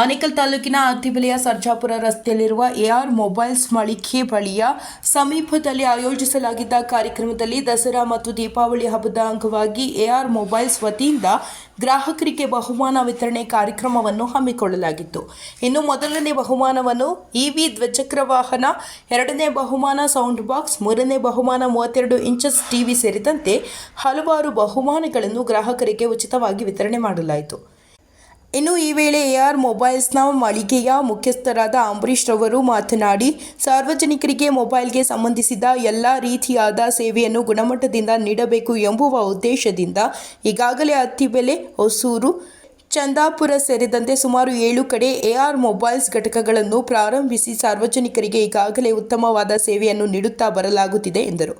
ಆನೇಕಲ್ ತಾಲೂಕಿನ ಅತ್ತಿಬೆಲೆಯ ಸರ್ಜಾಪುರ ರಸ್ತೆಯಲ್ಲಿರುವ AR mobiles ಮಳಿಗೆ ಬಳಿಯ ಸಮೀಪದಲ್ಲಿ ಆಯೋಜಿಸಲಾಗಿದ್ದ ಕಾರ್ಯಕ್ರಮದಲ್ಲಿ ದಸರಾ ಮತ್ತು ದೀಪಾವಳಿ ಹಬ್ಬದ ಅಂಗವಾಗಿ ಎಆರ್ ಮೊಬೈಲ್ಸ್ ವತಿಯಿಂದ ಗ್ರಾಹಕರಿಗೆ ಬಹುಮಾನ ವಿತರಣೆ ಕಾರ್ಯಕ್ರಮವನ್ನು ಹಮ್ಮಿಕೊಳ್ಳಲಾಗಿತ್ತು. ಇನ್ನು ಮೊದಲನೇ ಬಹುಮಾನವನ್ನು ಇವಿ ದ್ವಿಚಕ್ರ ವಾಹನ, ಎರಡನೇ ಬಹುಮಾನ ಸೌಂಡ್ ಬಾಕ್ಸ್, ಮೂರನೇ ಬಹುಮಾನ ಮೂವತ್ತೆರಡು ಇಂಚಸ್ ಟಿವಿ ಸೇರಿದಂತೆ ಹಲವಾರು ಬಹುಮಾನಗಳನ್ನು ಗ್ರಾಹಕರಿಗೆ ಉಚಿತವಾಗಿ ವಿತರಣೆ ಮಾಡಲಾಯಿತು. ಇನ್ನು ಈ ವೇಳೆ ಎಆರ್ ಮೊಬೈಲ್ಸ್ನ ಮಳಿಗೆಯ ಮುಖ್ಯಸ್ಥರಾದ ಅಂಬರೀಶ್ ರವರು ಮಾತನಾಡಿ, ಸಾರ್ವಜನಿಕರಿಗೆ ಮೊಬೈಲ್ಗೆ ಸಂಬಂಧಿಸಿದ ಎಲ್ಲ ರೀತಿಯಾದ ಸೇವೆಯನ್ನು ಗುಣಮಟ್ಟದಿಂದ ನೀಡಬೇಕು ಎಂಬುವ ಉದ್ದೇಶದಿಂದ ಈಗಾಗಲೇ ಅತ್ತಿಬೆಲೆ ಹೊಸೂರು, ಚಂದಾಪುರ ಸೇರಿದಂತೆ ಸುಮಾರು ಏಳು ಕಡೆ ಎಆರ್ ಮೊಬೈಲ್ಸ್ ಘಟಕಗಳನ್ನು ಪ್ರಾರಂಭಿಸಿ ಸಾರ್ವಜನಿಕರಿಗೆ ಈಗಾಗಲೇ ಉತ್ತಮವಾದ ಸೇವೆಯನ್ನು ನೀಡುತ್ತಾ ಬರಲಾಗುತ್ತಿದೆ ಎಂದರು.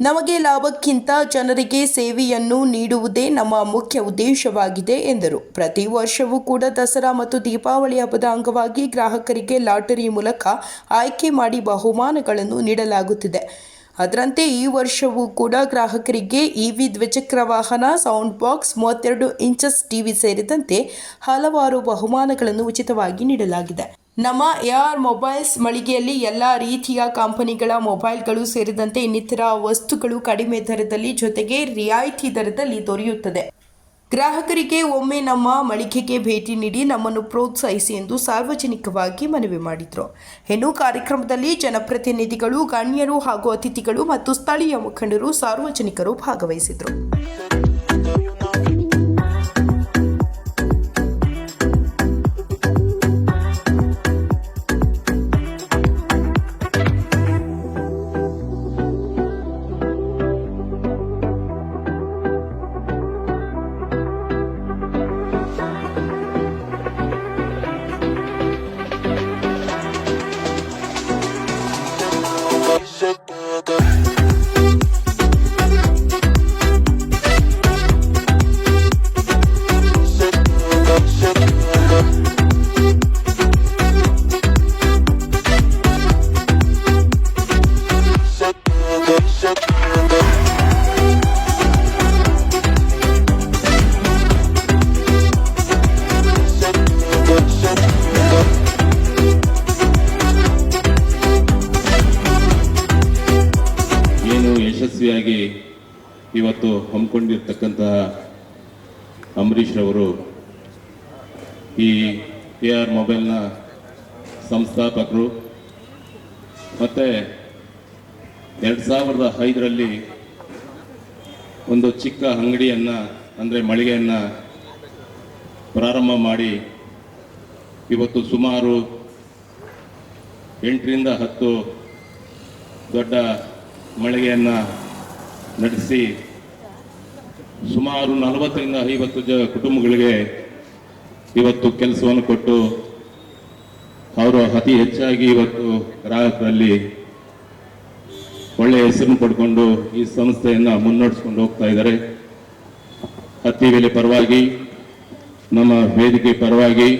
ನಮಗೆ ಲಾಭಕ್ಕಿಂತ ಜನರಿಗೆ ಸೇವೆಯನ್ನು ನೀಡುವುದೇ ನಮ್ಮ ಮುಖ್ಯ ಉದ್ದೇಶವಾಗಿದೆ ಎಂದರು. ಪ್ರತಿ ವರ್ಷವೂ ಕೂಡ ದಸರಾ ಮತ್ತು ದೀಪಾವಳಿ ಹಬ್ಬದ ಅಂಗವಾಗಿ ಗ್ರಾಹಕರಿಗೆ ಲಾಟರಿ ಮೂಲಕ ಆಯ್ಕೆ ಮಾಡಿ ಬಹುಮಾನಗಳನ್ನು ನೀಡಲಾಗುತ್ತಿದೆ. ಅದರಂತೆ ಈ ವರ್ಷವೂ ಕೂಡ ಗ್ರಾಹಕರಿಗೆ ಇವಿ ದ್ವಿಚಕ್ರ ವಾಹನ, ಸೌಂಡ್ ಬಾಕ್ಸ್, ಮೂವತ್ತೆರಡು ಇಂಚಸ್ ಟಿವಿ ಸೇರಿದಂತೆ ಹಲವಾರು ಬಹುಮಾನಗಳನ್ನು ಉಚಿತವಾಗಿ ನೀಡಲಾಗಿದೆ. ನಮ್ಮ ಎಆರ್ ಮೊಬೈಲ್ಸ್ ಮಳಿಗೆಯಲ್ಲಿ ಎಲ್ಲ ರೀತಿಯ ಕಂಪನಿಗಳ ಮೊಬೈಲ್ಗಳು ಸೇರಿದಂತೆ ಇನ್ನಿತರ ವಸ್ತುಗಳು ಕಡಿಮೆ ದರದಲ್ಲಿ ಜೊತೆಗೆ ರಿಯಾಯಿತಿ ದರದಲ್ಲಿ ದೊರೆಯುತ್ತದೆ. ಗ್ರಾಹಕರಿಗೆ ಒಮ್ಮೆ ನಮ್ಮ ಮಳಿಗೆಗೆ ಭೇಟಿ ನೀಡಿ ನಮ್ಮನ್ನು ಪ್ರೋತ್ಸಾಹಿಸಿ ಎಂದು ಸಾರ್ವಜನಿಕವಾಗಿ ಮನವಿ ಮಾಡಿದರು. ಹೆಣ್ಣು ಕಾರ್ಯಕ್ರಮದಲ್ಲಿ ಜನಪ್ರತಿನಿಧಿಗಳು, ಗಣ್ಯರು ಹಾಗೂ ಅತಿಥಿಗಳು ಮತ್ತು ಸ್ಥಳೀಯ ಮುಖಂಡರು, ಸಾರ್ವಜನಿಕರು ಭಾಗವಹಿಸಿದರು. ಯಶಸ್ವಿಯಾಗಿ ಇವತ್ತು ಹಮ್ಮಿಕೊಂಡಿರ್ತಕ್ಕಂತಹ ಅಂಬರೀಷ್ ರವರು ಈ ಎ ಆರ್ ಮೊಬೈಲ್ನ ಸಂಸ್ಥಾಪಕರು. ಮತ್ತು ಎರಡು ಸಾವಿರದ ಐದರಲ್ಲಿ ಒಂದು ಚಿಕ್ಕ ಅಂಗಡಿಯನ್ನು, ಅಂದರೆ ಮಳಿಗೆಯನ್ನು ಪ್ರಾರಂಭ ಮಾಡಿ ಇವತ್ತು ಸುಮಾರು ಎಂಟರಿಂದ ಹತ್ತು ದೊಡ್ಡ ಮಳಿಗೆಯನ್ನು ನಡೆಸಿ ಸುಮಾರು ನಲವತ್ತರಿಂದ ಐವತ್ತು ಜ ಕುಟುಂಬಗಳಿಗೆ ಇವತ್ತು ಕೆಲಸವನ್ನು ಕೊಟ್ಟು ಅವರು ಅತಿ ಹೆಚ್ಚಾಗಿ ಇವತ್ತು ಗ್ರಾಹಕರಲ್ಲಿ ಒಳ್ಳೆಯ ಹೆಸರನ್ನು ಪಡ್ಕೊಂಡು ಈ ಸಂಸ್ಥೆಯನ್ನು ಮುನ್ನಡೆಸ್ಕೊಂಡು ಹೋಗ್ತಾ ಇದ್ದಾರೆ. ಹತ್ತಿ ಬೆಲೆ ಪರವಾಗಿ, ನಮ್ಮ ವೇದಿಕೆ ಪರವಾಗಿ,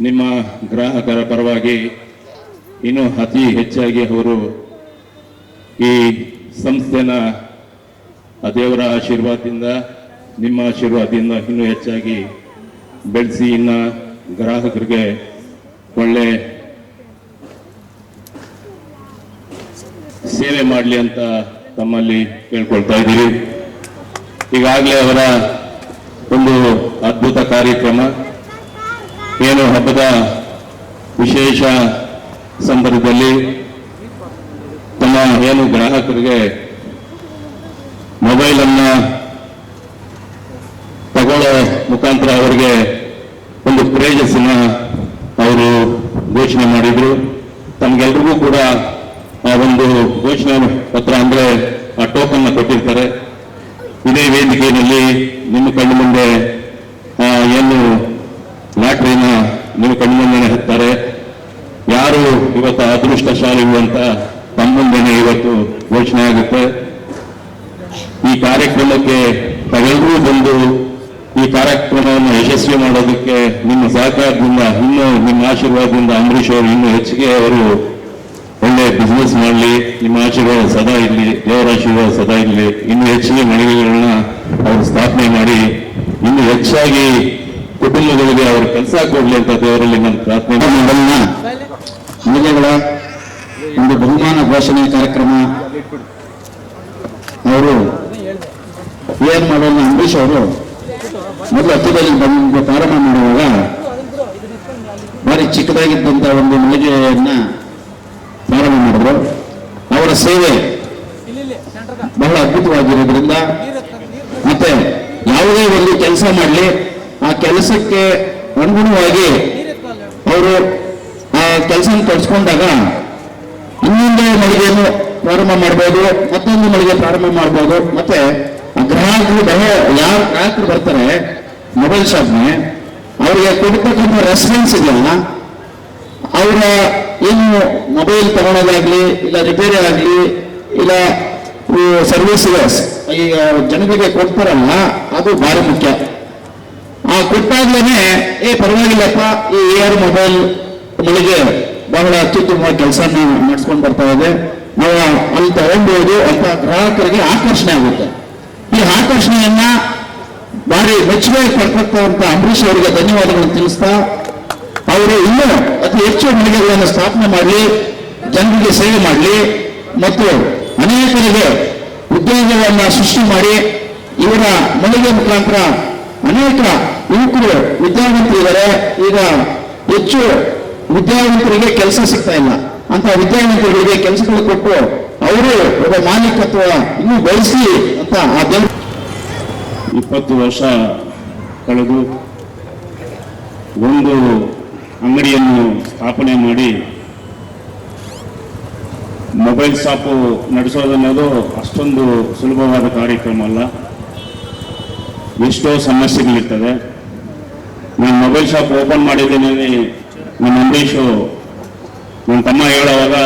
ನಿಮ್ಮ ಗ್ರಾಹಕರ ಪರವಾಗಿ ಇನ್ನೂ ಅತಿ ಹೆಚ್ಚಾಗಿ ಅವರು ಈ ಸಂಸ್ಥೆನ ದೇವರ ಆಶೀರ್ವಾದದಿಂದ, ನಿಮ್ಮ ಆಶೀರ್ವಾದದಿಂದ ಇನ್ನೂ ಹೆಚ್ಚಾಗಿ ಬೆಳೆಸಿ ಇನ್ನ ಗ್ರಾಹಕರಿಗೆ ಒಳ್ಳೆ ಸೇವೆ ಮಾಡಲಿ ಅಂತ ತಮ್ಮಲ್ಲಿ ಕೇಳ್ಕೊಳ್ತಾ ಇದ್ದೀವಿ. ಈಗಾಗಲೇ ಅವರ ಒಂದು ಅದ್ಭುತ ಕಾರ್ಯಕ್ರಮ, ಏನು ಹಬ್ಬದ ವಿಶೇಷ ಸಂದರ್ಭದಲ್ಲಿ ಏನು ಗ್ರಾಹಕರಿಗೆ ಮೊಬೈಲ್ ಅನ್ನ ತಗೊಳ್ಳೋ ಮುಖಾಂತರ ಅವರಿಗೆ ಒಂದು ಪ್ರೇಜಸ್ಸನ್ನ ಅವರು ಘೋಷಣೆ ಮಾಡಿದ್ರು. ತಮಗೆಲ್ರಿಗೂ ಕೂಡ ಆ ಒಂದು ಘೋಷಣೆ ಪತ್ರ ಅಂದರೆ ಆ ಟೋಕನ್ ಕೊಟ್ಟಿರ್ತಾರೆ. ಇದೇ ವೇದಿಕೆಯಲ್ಲಿ ನಿಮ್ಮ ಕಣ್ಣು ಮುಂದೆ ಏನು ಲಾಟ್ರಿನ ನಿಮ್ಮ ಕಣ್ಣು ಮುಂದೆ ಹತ್ತಾರೆ ಯಾರು ಇವತ್ತು ಅದೃಷ್ಟಶಾಲಿ ಅಂತ ತಮ್ಮ ಮುಂದೆನೆ ಇವತ್ತು ಘೋಷಣೆ ಆಗುತ್ತೆ. ಈ ಕಾರ್ಯಕ್ರಮಕ್ಕೆ ತಾವೆಲ್ಲರೂ ಬಂದು ಈ ಕಾರ್ಯಕ್ರಮವನ್ನು ಯಶಸ್ವಿ ಮಾಡೋದಕ್ಕೆ ನಿಮ್ಮ ಸಹಕಾರದಿಂದ ಇನ್ನೂ ನಿಮ್ಮ ಆಶೀರ್ವಾದದಿಂದ ಅಂಬರೀಷ್ ಅವರು ಇನ್ನೂ ಹೆಚ್ಚಿಗೆ ಅವರು ಒಳ್ಳೆ ಬಿಸ್ನೆಸ್ ಮಾಡಲಿ ನಿಮ್ಮ ಆಶೀರ್ವಾದ ಸದಾ ಇರಲಿ ದೇವರ ಆಶೀರ್ವಾದ ಸದಾ ಇರಲಿ ಇನ್ನು ಹೆಚ್ಚಿಗೆ ಮಳಿಗೆಗಳನ್ನ ಅವರು ಸ್ಥಾಪನೆ ಮಾಡಿ ಇನ್ನು ಹೆಚ್ಚಾಗಿ ಕುಟುಂಬಗಳಿಗೆ ಅವರು ಕೆಲಸ ಕೊಡಲಿ ಅಂತ ದೇವರಲ್ಲಿ ನಾನು ಪ್ರಾರ್ಥನೆ ಮಹಿಳೆಗಳ ಒಂದು ಬಹುಮಾನ ಘೋಷಣೆ ಕಾರ್ಯಕ್ರಮ. ಅವರು ಏನ್ ಮಾಡೋದು ಅಂಬರೀಷ್ ಅವರು, ಮೊದಲು ಹತ್ತಿರದಲ್ಲಿ ಬಂದು ಪ್ರಾರಂಭ ಮಾಡುವಾಗ ಭಾರಿ ಚಿಕ್ಕದಾಗಿದ್ದಂತ ಒಂದು ಮಳಿಗೆಯನ್ನ ಪ್ರಾರಂಭ ಮಾಡಿದ್ರು. ಅವರ ಸೇವೆ ಬಹಳ ಅದ್ಭುತವಾಗಿರೋದ್ರಿಂದ ಮತ್ತೆ ಯಾವುದೇ ಒಂದು ಕೆಲಸ ಮಾಡಲಿ, ಆ ಕೆಲಸಕ್ಕೆ ಅನುಗುಣವಾಗಿ ಅವರು ಆ ಕೆಲಸ ಕಳ್ಸ್ಕೊಂಡಾಗ ಇನ್ನೊಂದು ಮಳಿಗೆಯನ್ನು ಪ್ರಾರಂಭ ಮಾಡ್ಬೋದು, ಮತ್ತೊಂದು ಮಳಿಗೆ ಪ್ರಾರಂಭ ಮಾಡ್ಬೋದು. ಮತ್ತೆ ಗ್ರಾಹಕರು ಬಹಳ ಯಾವ ಗ್ರಾಹಕರು ಬರ್ತಾರೆ ಮೊಬೈಲ್ ಶಾಪ್ಗೆ ಅವರಿಗೆ ಕೊಡ್ತಕ್ಕಂಥ ರೆಸ್ಪಾನ್ಸ್ ಇದೆಯಲ್ಲ ಅವರ ಏನು ಮೊಬೈಲ್ ತಗೊಳ್ಳೋದಾಗ್ಲಿ ಇಲ್ಲ ರಿಪೇರಿ ಆಗಲಿ, ಇಲ್ಲ ಸರ್ವಿಸಸ್ ಈಗ ಜನರಿಗೆ ಕೊಡ್ತಾರಲ್ಲ, ಅದು ಭಾರಿ ಮುಖ್ಯ. ಆ, ಕೊಟ್ಟಾಗ್ಲೇನೆ, ಏ, ಪರವಾಗಿಲ್ಲಪ್ಪ, ಈ ಏರ್ ಮೊಬೈಲ್ ಮಳಿಗೆ ಬಹಳ ಅತ್ಯುತ್ತಮವಾಗಿ ಕೆಲಸ ನಡೆಸ್ಕೊಂಡು ಬರ್ತಾ ಇದೆ. ನಾವು ಅಲ್ಲಿ ತಗೊಂಡ್ಬೋದು ಅಂತ ಗ್ರಾಹಕರಿಗೆ ಆಕರ್ಷಣೆ ಆಗುತ್ತೆ. ಈ ಆಕರ್ಷಣೆಯನ್ನ ಭಾರಿ ಮೆಚ್ಚುಗೆ ಪಡ್ಕೊಳ್ತಾ ಅಂಬರೀಷ್ ಅವರಿಗೆ ಧನ್ಯವಾದಗಳನ್ನು ತಿಳಿಸ್ತಾ, ಅವರು ಇನ್ನೂ ಅತಿ ಹೆಚ್ಚು ಮಳಿಗೆಗಳನ್ನು ಸ್ಥಾಪನೆ ಮಾಡಲಿ ಜನರಿಗೆ ಸೇವೆ ಮಾಡಲಿ ಮತ್ತು ಅನೇಕರಿಗೆ ಉದ್ಯೋಗವನ್ನು ಸೃಷ್ಟಿ ಮಾಡಿ, ಇವರ ಮಳಿಗೆ ಮುಖಾಂತರ ಅನೇಕ ಯುವಕರು, ವಿದ್ಯಾವಂತರಿದ್ದಾರೆ. ಈಗ ಹೆಚ್ಚು ವಿದ್ಯಾವಂತರಿಗೆ ಕೆಲಸ ಸಿಗ್ತಾ ಇಲ್ಲ. ಅಂತ ವಿದ್ಯಾವಂತರಿಗೆ ಕೆಲಸಗಳು ಕೊಟ್ಟು ಅವರು ಒಬ್ಬ ಮಾಲೀಕತ್ವ ಇನ್ನೂ ಬೆಳೆಸಿ ಅಂತ ಆ ಜನ ಇಪ್ಪತ್ತು ವರ್ಷ ಕಳೆದು ಒಂದು ಅಂಗಡಿಯನ್ನು ಸ್ಥಾಪನೆ ಮಾಡಿ ಮೊಬೈಲ್ ಶಾಪು ನಡೆಸೋದನ್ನೋದು ಅಷ್ಟೊಂದು ಸುಲಭವಾದ ಕಾರ್ಯಕ್ರಮ ಅಲ್ಲ. ಎಷ್ಟೋ ಸಮಸ್ಯೆಗಳಿರ್ತದೆ. ನಾನು ಮೊಬೈಲ್ ಶಾಪ್ ಓಪನ್ ಮಾಡಿದ್ದೀನಿ. ನನ್ನ ಅಂಬರೀಷು ನನ್ನ ತಮ್ಮ ಹೇಳುವಾಗ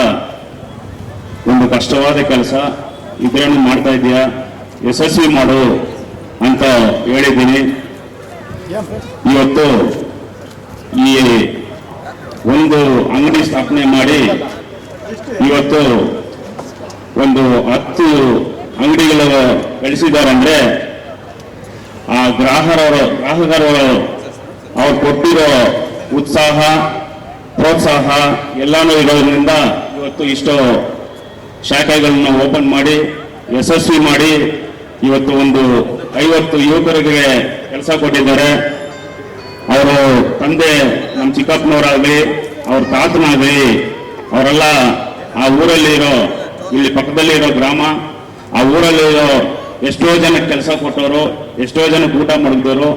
ಒಂದು ಕಷ್ಟವಾದ ಕೆಲಸ ಇದ್ರೇನು ಮಾಡ್ತಾ ಇದೆಯಾ ಯಶಸ್ವಿ ಮಾಡು ಅಂತ ಹೇಳಿದ್ದೀನಿ. ಇವತ್ತು ಈ ಒಂದು ಅಂಗಡಿ ಸ್ಥಾಪನೆ ಮಾಡಿ ಇವತ್ತು ಒಂದು ಹತ್ತು ಅಂಗಡಿಗಳ ಬೆಳೆಸಿದಾರಂದ್ರೆ ಆ ಗ್ರಾಹಕರ ಗ್ರಾಹಕರು ಅವ್ರು ಕೊಟ್ಟಿರೋ ಉತ್ಸಾಹ ಪ್ರೋತ್ಸಾಹ ಎಲ್ಲಾನು ಇರೋದ್ರಿಂದ ಇವತ್ತು ಇಷ್ಟು ಶಾಖೆಗಳನ್ನ ಓಪನ್ ಮಾಡಿ, ಯಶಸ್ವಿ ಮಾಡಿ ಇವತ್ತು ಒಂದು ಐವತ್ತು ಯುವಕರಿಗೆ ಕೆಲಸ ಕೊಟ್ಟಿದ್ದಾರೆ. ಅವರು ತಂದೆ ನಮ್ಮ ಚಿಕ್ಕಪ್ಪನವರಾಗಲಿ, ಅವ್ರ ತಾತನಾಗಲಿ, ಅವರೆಲ್ಲ ಆ ಊರಲ್ಲಿರೋ ಇಲ್ಲಿ ಪಕ್ಕದಲ್ಲಿರೋ ಗ್ರಾಮ, ಆ ಊರಲ್ಲಿರೋ ಎಷ್ಟೋ ಜನಕ್ಕೆ ಕೆಲಸ ಕೊಟ್ಟವರು, ಎಷ್ಟೋ ಜನಕ್ಕೆ ಊಟ ಮಾಡಿದವರು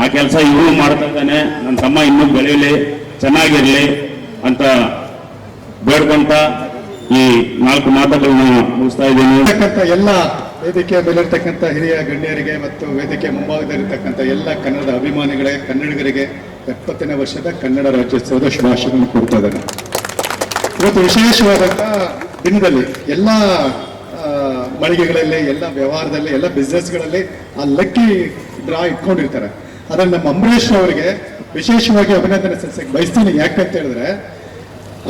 ಆ ಕೆಲಸ ಇವನು ಮಾಡ್ತಾ ಇದ್ದಾನೆ. ನನ್ನ ತಮ್ಮ ಇನ್ನೂ ಬೆಳೀಲಿ ಚೆನ್ನಾಗಿರ್ಲಿ ಅಂತ ಬೇಡ್ಕೊಂತ ಈ ನಾಲ್ಕು ಮಾತುಗಳನ್ನ ಮುಗಿಸ್ತಾ ಇದ್ದೀನಿ. ಎಲ್ಲ ವೇದಿಕೆಯ ಮೇಲಿರ್ತಕ್ಕಂಥ ಹಿರಿಯ ಗಣ್ಯರಿಗೆ ಮತ್ತು ವೇದಿಕೆ ಮುಂಭಾಗದಲ್ಲಿರ್ತಕ್ಕಂಥ ಎಲ್ಲ ಕನ್ನಡದ ಅಭಿಮಾನಿಗಳಿಗೆ ಕನ್ನಡಿಗರಿಗೆ ಎಪ್ಪತ್ತನೇ ವರ್ಷದ ಕನ್ನಡ ರಾಜ್ಯೋತ್ಸವದ ಶುಭಾಶಯಗಳನ್ನು ಕೊಡ್ತಾ ಇದ್ದಾರೆ. ಇವತ್ತು ವಿಶೇಷವಾದಂಥ ದಿನದಲ್ಲಿ ಎಲ್ಲ ಮಳಿಗೆಗಳಲ್ಲಿ, ಎಲ್ಲ ವ್ಯವಹಾರದಲ್ಲಿ, ಎಲ್ಲ ಬಿಸ್ನೆಸ್ಗಳಲ್ಲಿ ಆ ಲಕ್ಕಿ ಡ್ರಾ ಇಟ್ಕೊಂಡಿರ್ತಾರೆ. ಅದನ್ನು ನಮ್ಮ ಅಂಬರೀಶ್ ಅವರಿಗೆ ವಿಶೇಷವಾಗಿ ಅಭಿನಂದನೆ ಸಲ್ಲಿಸಕ್ಕೆ ಬಯಸ್ತೀನಿ. ಯಾಕಂತ ಹೇಳಿದ್ರೆ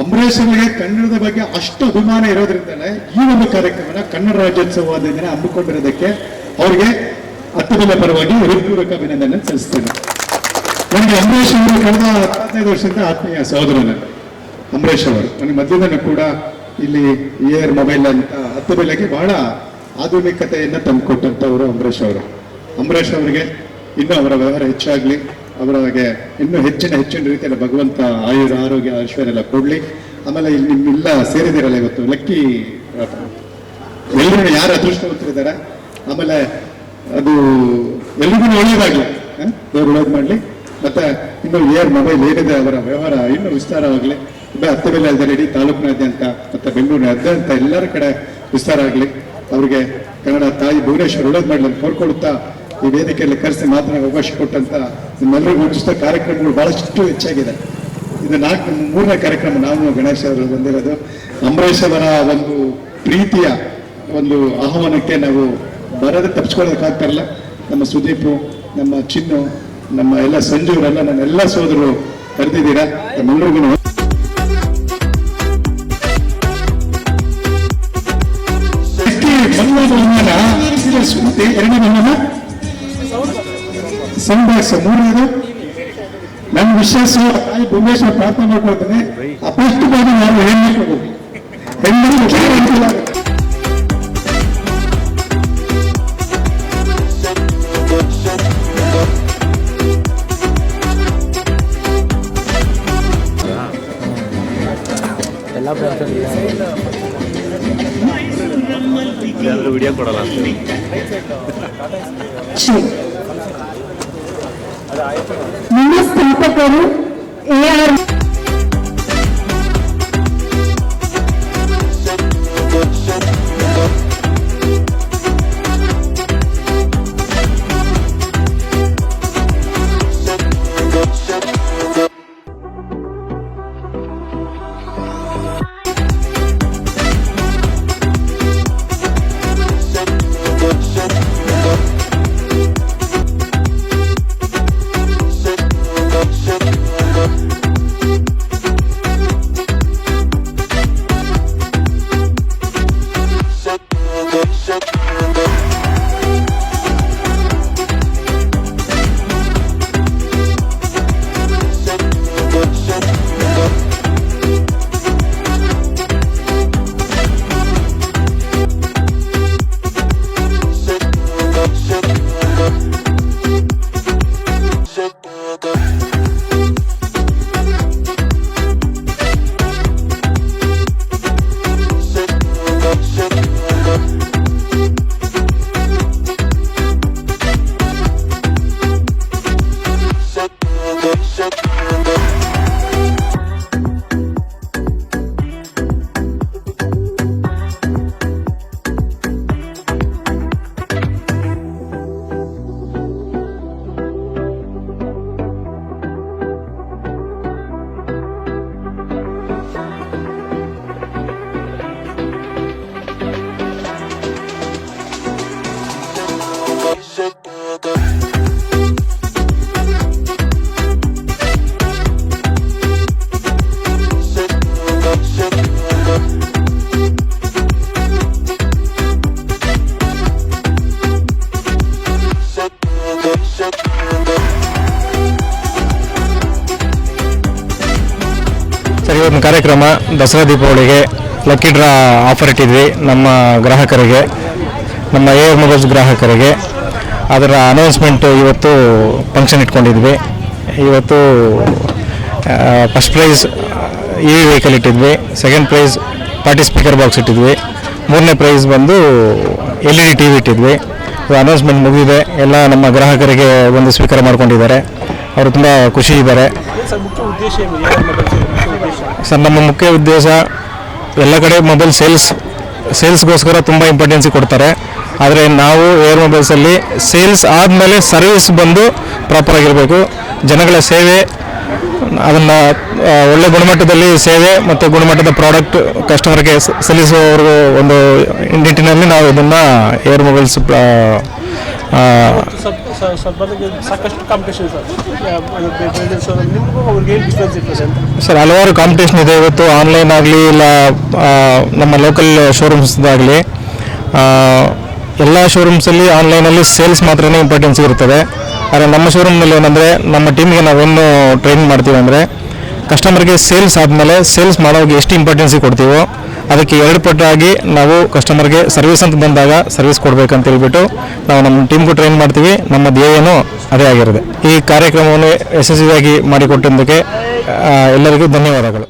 ಅಂಬರೀಷ್ ಅವರಿಗೆ ಕನ್ನಡದ ಬಗ್ಗೆ ಅಷ್ಟು ಅಭಿಮಾನ ಇರೋದ್ರಿಂದಲೇ ಈ ಒಂದು ಕಾರ್ಯಕ್ರಮನ ಕನ್ನಡ ರಾಜ್ಯೋತ್ಸವದ ದಿನ ಹಮ್ಮಿಕೊಂಡಿರೋದಕ್ಕೆ ಅವರಿಗೆ ಅತ್ತಬೆಲೆ ಪರವಾಗಿ ಹೃತ್ಪೂರ್ವಕ ಅಭಿನಂದನೆ ಸಲ್ಲಿಸ್ತೇನೆ. ನನಗೆ ಅಂಬರೀಷ್ ಅವರು ಕಳೆದ ಹದಿನೈದು ವರ್ಷದಿಂದ ಆತ್ಮೀಯ ಸಹೋದರನ ಅಂಬರೀಷ್ ಅವರು. ನನಗೆ ಮಧ್ಯದಲ್ಲೂ ಕೂಡ ಇಲ್ಲಿ ಇಯರ್ ಮೊಬೈಲ್ ಅಂತ ಹತ್ತು ಬೆಲೆಗೆ ಬಹಳ ಆಧುನಿಕತೆಯನ್ನು ತಂದುಕೊಟ್ಟಂಥವರು ಅಂಬರೀಷ್ ಅವರು. ಅಂಬರೀಷ್ ಅವರಿಗೆ ಇನ್ನೂ ಅವರ ವ್ಯವಹಾರ ಹೆಚ್ಚಾಗಲಿ. ಅವರಿಗೆ ಇನ್ನೂ ಹೆಚ್ಚಿನ ಹೆಚ್ಚಿನ ರೀತಿಯಲ್ಲಿ ಭಗವಂತ ಆಯುರ ಆರೋಗ್ಯ, ಐಶ್ವರ್ಯ ಎಲ್ಲ ಕೊಡಲಿ. ಆಮೇಲೆ ಇಲ್ಲಿ ನಿಮ್ಮೆಲ್ಲ ಸೇರಿದಿರಲ್ಲ ಇವತ್ತು. ಲಕ್ಕಿ ಎಲ್ಲರೂ ಯಾರು ಅದೃಷ್ಟವಂತರಿದ್ದಾರೆ ಆಮೇಲೆ ಅದು ಎಲ್ರಿಗೂ ಒಳ್ಳೇದಾಗಲಿ? ದೇವ್ರು ಒಳ್ಳೇದು ಮಾಡಲಿ. ಮತ್ತೆ ಇನ್ನು ಏರ್ ಮೊಬೈಲ್ ಏನಿದೆ ಅವರ ವ್ಯವಹಾರ ಇನ್ನೂ ವಿಸ್ತಾರವಾಗಲಿ. ಹತ್ತು ಬೆಲೆ ಅಲ್ಲದೆ ಇಡೀ ತಾಲೂಕಿನಾದ್ಯಂತ ಮತ್ತೆ ಬೆಂಗಳೂರಿನಾದ್ಯಂತ ಎಲ್ಲರ ಕಡೆ ವಿಸ್ತಾರ ಆಗಲಿ. ಅವರಿಗೆ ಕನ್ನಡ ತಾಯಿ ಭುವನೇಶ್ವರ್ ಒಳ್ಳೇದು ಮಾಡಲಿ ಅಂತ ಕೋರ್ಕೊಡುತ್ತಾ ಈ ವೇದಿಕೆಯಲ್ಲಿ ಕರೆಸಿ ಮಾತನಾಡಿ ಅವಕಾಶ ಕೊಟ್ಟಂತ ನಿಮ್ಮೆಲ್ಲರಿಗೂ ಇಷ್ಟ ಕಾರ್ಯಕ್ರಮಗಳು ಬಹಳಷ್ಟು ಹೆಚ್ಚಾಗಿದೆ. ಇದು ನಾಲ್ಕು, ಮೂರನೇ ಕಾರ್ಯಕ್ರಮ ನಾವು ಗಣೇಶ ಅವರು ಬಂದಿರೋದು. ಅಂಬರೀಷ್ ಅವರ ಒಂದು ಪ್ರೀತಿಯ ಒಂದು ಆಹ್ವಾನಕ್ಕೆ ನಾವು ಬರದೆ ತಪ್ಪಿಸ್ಕೊಳ್ಳೋದಕ್ಕಾಗ್ತಾರಲ್ಲ ನಮ್ಮ ಸುದೀಪ್, ನಮ್ಮ ಚಿನ್ನು, ನಮ್ಮ ಎಲ್ಲ ಸಂಜೂರೆಲ್ಲ ನನ್ನ ಎಲ್ಲ ಸೋದರರು ಕರೆದಿದ್ದೀರಾ? ನಮ್ಮೆಲ್ಲರಿಗೂ ಎರಡನೇ ಸೌಂಡ್ ಬಾಕ್ಸ್ ಮೂರನೇದು ನನ್ನ ವಿಶ್ವಾಸ ತಾಯಿ ಭುವನೇಶ್ವರ ಪ್ರಾರ್ಥನೆ ಮಾಡ್ಕೊಳ್ತೇನೆ ಬಾರಿ ನಾನು ಹೆಣ್ಣು ಹೆಣ್ಮಕ್ಳು ಹುಷಾರು ಇವತ್ತಿನ ಕಾರ್ಯಕ್ರಮ ದಸರಾ ದೀಪಾವಳಿಗೆ ಲಕ್ಕಿ ಡ್ರಾ ಆಫರ್ ಇಟ್ಟಿದ್ವಿ ನಮ್ಮ ಗ್ರಾಹಕರಿಗೆ, ನಮ್ಮ ಎ ಮೊಬೈಲ್ಸ್ ಗ್ರಾಹಕರಿಗೆ. ಅದರ ಅನೌನ್ಸ್ಮೆಂಟ್ ಇವತ್ತು ಫಂಕ್ಷನ್ ಇಟ್ಕೊಂಡಿದ್ವಿ. ಇವತ್ತು first prize E V vehicle ಇಟ್ಟಿದ್ವಿ. Second prize party speaker box ಇಟ್ಟಿದ್ವಿ. ಮೂರನೇ ಪ್ರೈಸ್ ಬಂದು L E D T V ಇಟ್ಟಿದ್ವಿ. Announcement ಮುಗಿದಿದೆ. ಎಲ್ಲ ನಮ್ಮ ಗ್ರಾಹಕರಿಗೆ ಒಂದು ಸ್ವೀಕಾರ ಮಾಡ್ಕೊಂಡಿದ್ದಾರೆ. ಅವರು ತುಂಬ ಖುಷಿ ಇದ್ದಾರೆ. ಸರ್, ನಮ್ಮ ಮುಖ್ಯ ಉದ್ದೇಶ ಎಲ್ಲ ಕಡೆ ಮೊಬೈಲ್ ಸೇಲ್ಸ್ ಸೇಲ್ಸ್ಗೋಸ್ಕರ ತುಂಬ ಇಂಪಾರ್ಟೆನ್ಸಿ ಕೊಡ್ತಾರೆ. ಆದರೆ ನಾವು ಏರ್ ಮೊಬೈಲ್ಸಲ್ಲಿ ಸೇಲ್ಸ್ ಆದಮೇಲೆ ಸರ್ವಿಸ್ ಬಂದು ಪ್ರಾಪರ್ ಆಗಿರಬೇಕು. ಜನಗಳ ಸೇವೆ, ಅದನ್ನು ಒಳ್ಳೆ ಗುಣಮಟ್ಟದಲ್ಲಿ ಸೇವೆ ಮತ್ತು ಗುಣಮಟ್ಟದ ಪ್ರಾಡಕ್ಟ್ ಕಸ್ಟಮರ್ಗೆ ಸಲ್ಲಿಸುವವರೆಗೂ ಒಂದು ನಿಟ್ಟಿನಲ್ಲಿ ನಾವು ಇದನ್ನು ಏರ್ ಮೊಬೈಲ್ಸ್ ಸಾಕಷ್ಟು ಕಾಂಪಿಟೇಷನ್ ಸರ್. ಅವ್ರಿಗೆ ಏನು ಡಿಫ್ರೆನ್ಸ್ ಇರ್ತದೆ ಸರ್, ಹಲವಾರು ಕಾಂಪಿಟೇಷನ್ ಇದೆ ಇವತ್ತು ಆನ್ಲೈನ್ ಆಗಲಿ, ಇಲ್ಲ ನಮ್ಮ ಲೋಕಲ್ ಶೋರೂಮ್ಸ್ದಾಗಲಿ ಎಲ್ಲ ಶೋರೂಮ್ಸಲ್ಲಿ ಆನ್ಲೈನಲ್ಲಿ ಸೇಲ್ಸ್ ಮಾತ್ರನೇ ಇಂಪಾರ್ಟೆನ್ಸ್ ಇರ್ತದೆ ಆದರೆ ನಮ್ಮ ಶೋರೂಮ್ನಲ್ಲಿ ಏನಂದರೆ, ನಮ್ಮ ಟೀಮ್ಗೆ ನಾವೇನು ಟ್ರೈನ್ ಮಾಡ್ತೀವಿ ಅಂದರೆ ಕಸ್ಟಮರ್ಗೆ ಸೇಲ್ಸ್ ಆದಮೇಲೆ ಸೇಲ್ಸ್ ಮಾಡೋರಿಗೆ ಎಷ್ಟು ಇಂಪಾರ್ಟೆನ್ಸಿ ಕೊಡ್ತೀವೋ ಅದಕ್ಕೆ ಎರಡು ಪಟ್ಟಾಗಿ ನಾವು ಕಸ್ಟಮರ್ಗೆ ಸರ್ವಿಸ್ ಅಂತ ಬಂದಾಗ ಸರ್ವಿಸ್ ಕೊಡಬೇಕಂತ ಹೇಳ್ಬಿಟ್ಟು ನಾವು ನಮ್ಮ ಟೀಮ್ಗೂ ಟ್ರೈನ್ ಮಾಡ್ತೀವಿ. ನಮ್ಮ ಧ್ಯೇಯನೂ ಅದೇ ಆಗಿರುತ್ತೆ. ಈ ಕಾರ್ಯಕ್ರಮವನ್ನು ಯಶಸ್ವಿಯಾಗಿ ಮಾಡಿಕೊಟ್ಟಿದ್ದಕ್ಕೆ ಎಲ್ಲರಿಗೂ ಧನ್ಯವಾದಗಳು.